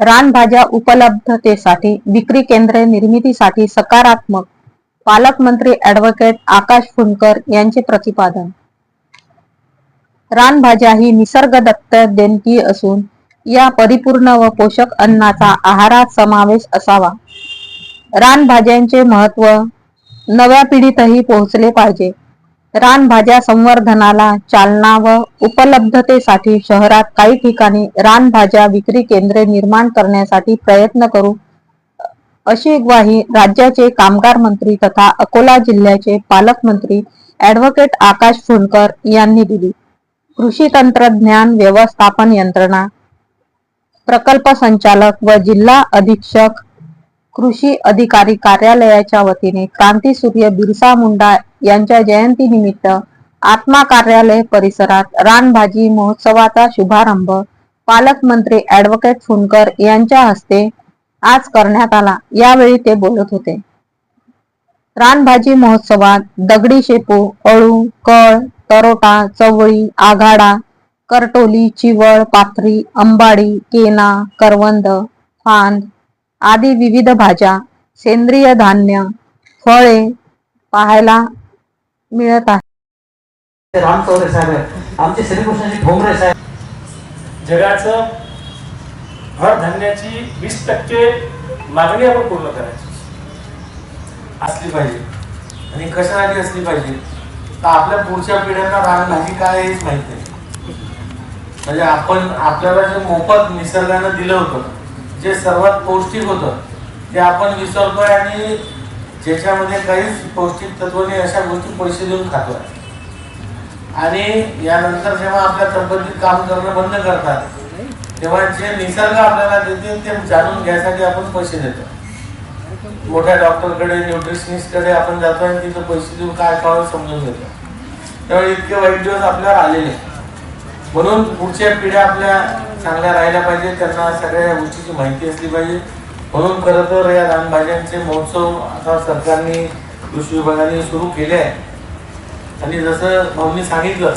रानभाज्या उपलब्धतेसाठी विक्री केंद्रे निर्मितीसाठी सकारात्मक पालकमंत्री ऍडव्होकेट आकाश फुंडकर यांचे प्रतिपादन. रानभाज्या ही निसर्गदत्त देणगी असून या परिपूर्ण व पोषक अन्नाचा आहारात समावेश असावा. रानभाज्यांचे महत्त्व नव्या पिढीतही पोहोचले पाहिजे. रानभाज्या संवर्धनाला चालना व उपलब्धतेसाठी शहरात काही ठिकाणी रानभाज्या विक्री केंद्रे निर्माण करण्यासाठी प्रयत्न करू. अशी ग्वाही राज्याचे कामगार मंत्री तथा अकोला जिल्ह्याचे पालकमंत्री ऍडव्होकेट आकाश फुंडकर यांनी दिली. कृषी तंत्रज्ञान व्यवस्थापन यंत्रणा प्रकल्प संचालक व जिल्हा अधीक्षक कृषी अधिकारी कार्यालयाच्या वतीने क्रांतीसूर्य बिरसा मुंडा यांच्या जयंतीनिमित्त आत्मा कार्यालय परिसरात रानभाजी महोत्सवाचा शुभारंभ पालकमंत्री ऍडव्होकेट फुनकर यांच्या हस्ते आज करण्यात आला. यावेळी ते बोलत होते. रानभाजी महोत्सवात दगडी शेपू अळू कळ तरोटा चवळी आघाडा करटोली चिवळ पाथरी अंबाडी केना करवंद फांद आदी विविध भाज्या सेंद्रिय धान्य फळे पाहायला मिळत आहे. राम चौरे साहेब आहेत. आमचे श्रीकृष्णाजी ठोंबरे साहेब. जगाचं धान्याची वीस टक्के मागणी आपण पूर्ण करायची. असली पाहिजे. आणि कशासाठी असली पाहिजे? तर आपल्या पुढच्या पिढ्यांना रानभाजी काय हेच माहीत नाही. म्हणजे आपण आपल्याला जे मोफत निसर्गानं दिलं होतं जे सर्वात पौष्टिक होतं ते आपण विसरतोय आणि ज्याच्यामध्ये काहीच पौष्टिक तत्व नाही अशा गोष्टी पैसे देऊन खातोय आणि यानंतर जेव्हा आपल्या तब्येतीत काम करणं बंद करतात तेव्हा जे निसर्ग आपल्याला देते ते जाणून घ्यायसाठी आपण पैसे देतो. मोठ्या डॉक्टरकडे न्यूट्रिशनिस्टकडे आपण जातो आणि तिथं पैसे देऊन काय खावं समजून घेतो. त्यामुळे इतके वाईट दिवस आपल्यावर आलेले म्हणून पुढच्या पिढ्या आपल्या चांगल्या राहिल्या पाहिजे त्यांना सगळ्या गोष्टीची माहिती असली पाहिजे. म्हणून खरं तर या रानभाज्यांचे महोत्सव आता सरकारने कृषी विभागाने सुरू केले आहे. आणि जसं भाऊनी सांगितलं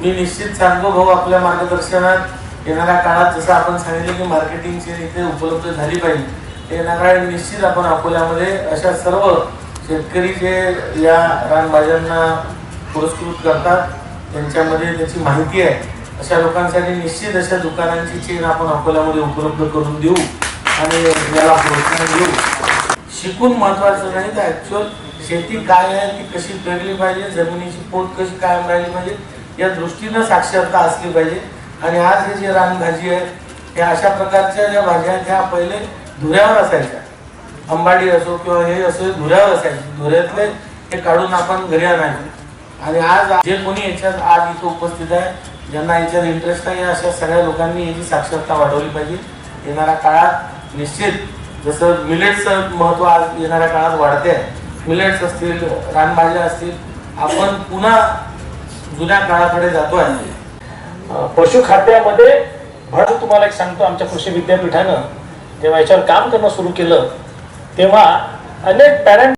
मी निश्चित सांगतो भाऊ आपल्या मार्गदर्शनात येणाऱ्या काळात जसं आपण सांगितलं की मार्केटिंगची इथे उपलब्ध झाली पाहिजे येणाऱ्या निश्चित आपण अकोल्यामध्ये अशा सर्व शेतकरी जे या रानभाज्यांना पुरस्कृत करतात त्यांच्यामध्ये त्याची माहिती आहे. अशा लोकांसाठी निश्चित अशा दुकानांची चेन आपण अकोल्यामध्ये उपलब्ध करून देऊ. आणि याला प्रोत्साहन देऊ. शिकून महत्वाचं नाही तर ऍक्च्युअल शेती काय आहे ती कशी पेरली पाहिजे जमिनीची पोत कशी कायम राहिली पाहिजे या दृष्टीनं साक्षरता असली पाहिजे. आणि आज हे जे रानभाजी आहे त्या अशा प्रकारच्या ज्या भाज्या आहेत ह्या पहिले धुऱ्यावर असायच्या. अंबाडी असो किंवा हे असो धुऱ्यावर असायचे. धुऱ्यातले हे काढून आपण घरी आणायचे. आणि आज जे कोणी याच्यात आज इथं उपस्थित आहे ज्यांना याच्यात इंटरेस्ट आहे अशा सगळ्या लोकांनी याची साक्षरता वाढवली पाहिजे. येणाऱ्या काळात निश्चित. जसं मिलेट्सचं महत्त्व आज येणाऱ्या काळात वाढते. मिलेट्स असतील रानभाज्या असतील आपण पुन्हा जुन्या काळाकडे जातो आहे पशुखाद्यामध्ये भर तुम्हाला एक सांगतो आमच्या कृषी विद्यापीठानं जेव्हा याच्यावर काम करणं सुरू केलं तेव्हा अनेक पॅरेंट